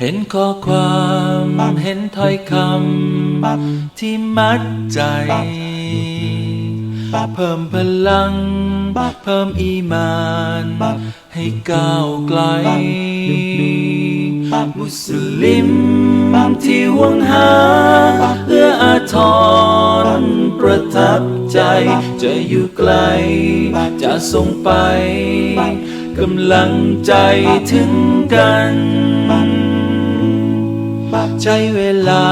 เห็นข้อความเห็นถ้อยคำที่มัดใจเพิ่มพลัง เพิ่มอีมาน ให้ก้าวไกล มุสลิมที่หวงหาเอื้ออาทรประทับใจจะอยู่ไกล จะส่งไปกำลังใจถึงกันใช้เวลา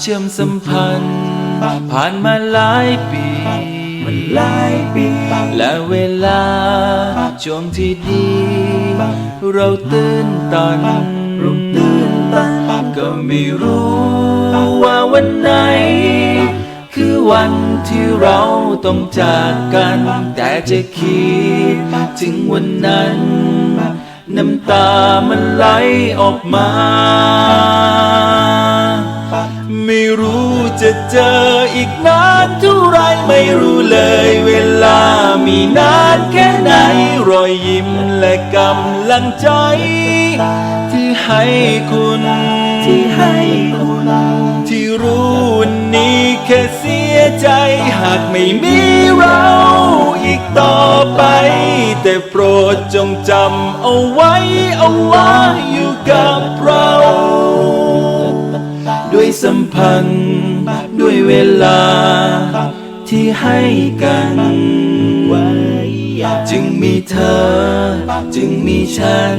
เชื่อมสัมพันธ์ ผ่านมาหลายปีมันหลายปีและเวลาช่วงที่ดี เราตื่นตัน เราตื่นตันก็ไม่รู้ว่าวันไหน คือวันที่เราต้องจากกัน แต่จะคิดถึงวันนั้น น้ำตามันไหลออกมา ไม่รู้จะเจออีกนานเท่าไรไม่รู้เลยเวลามีนานแค่ไหนรอยยิ้มและกำลังใจ ให้คุณ ที่ให้คุณ ที่รู้วันนี้แค่เสียใจ หากไม่มีเราอีกต่อไป แต่โปรดจงจำเอาไว้เอาว่าอยู่กับเรา ด้วยสัมพันธ์ ด้วยเวลา ที่ให้กันจึงมีเธอ จึงมีฉัน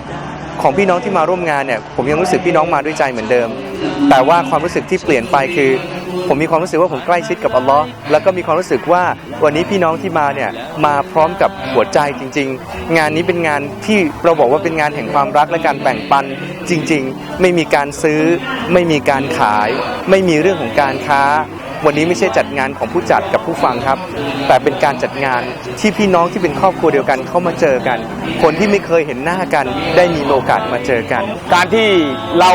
ของพี่น้องที่มาร่วมงานเนี่ยผมยังรู้สึกพี่น้องมาด้วยใจเหมือนเดิม แต่ว่าความรู้สึกที่เปลี่ยนไปคือ ผมมีความรู้สึกว่าผมใกล้ชิดกับอัลลอฮ์แล้วก็มีความรู้สึกว่าวันนี้พี่น้องที่มาเนี่ยมาพร้อมกับหัวใจจริง ๆ งานนี้เป็นงานที่เราบอกว่าเป็นงานแห่งความรักและการแบ่งปันจริง ๆ ไม่มีการซื้อ ไม่มีการขาย ไม่มีเรื่องของการค้า วันนี้ไม่ใช่จัดงานของผู้จัดกับผู้ฟังครับ แต่เป็นการจัดงานที่พี่น้องที่เป็นครอบครัวเดียวกันเข้ามาเจอกัน คนที่ไม่เคยเห็นหน้ากัน ได้มีโอกาสมาเจอกัน การที่เรา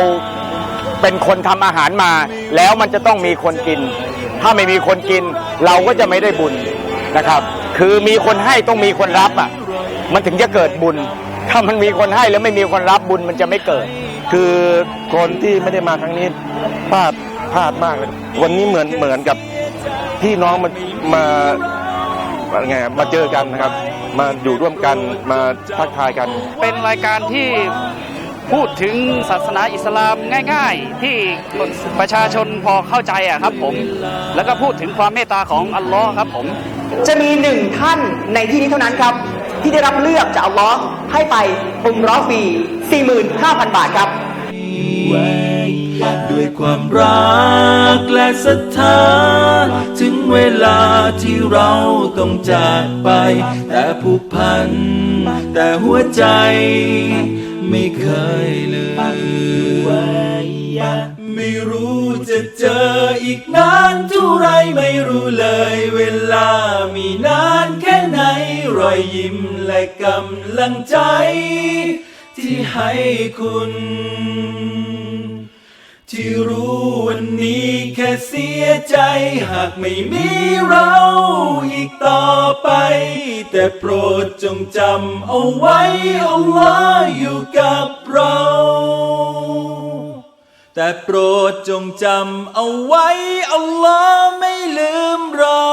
เป็นคนทำอาหารมา แล้วมันจะต้องมีคนกิน ถ้าไม่มีคนกิน เราก็จะไม่ได้บุญนะครับ คือมีคนให้ต้องมีคนรับอะมันถึงจะเกิดบุญ ถ้ามันมีคนให้แล้วไม่มีคนรับบุญมันจะไม่เกิด คือคนที่ไม่ได้มาครั้งนี้พลาด พลาดมากเลย วันนี้เหมือนเหมือนกับพี่น้องมามาไงมาเจอกันนะครับ มาอยู่ร่วมกันมาทักทายกัน เป็นรายการที่พูดถึงศาสนาอิสลามง่าย ๆ ที่ประชาชนพอเข้าใจอะครับผม แล้วก็พูดถึงความเมตตาของอัลลอฮ์ครับผม จะมีหนึ่งท่านในที่นี้เท่านั้นครับ ที่ได้รับเลือกจากอัลลอฮ์ให้ไปอุมเรอฟรี45,000 บาทครับ ด้วยความรักและศรัทธา ถึงเวลาที่เราต้องจากไป แต่ผูกพัน แต่หัวใจ ไม่เคยลืมไม่รู้จะเจออีกนานเท่าไรไม่รู้เลย เวลามีนานแค่ไหน รอยยิ้มและกำลังใจ ที่ให้คุณ ที่รู้วันนี้แค่เสียใจหากไม่มีเราอีกต่อไป แต่โปรดจงจำเอาไว้เอาว่าอยู่กับเรา แต่โปรดจงจำเอาไว้อัลลอฮ์ไม่ลืมเรา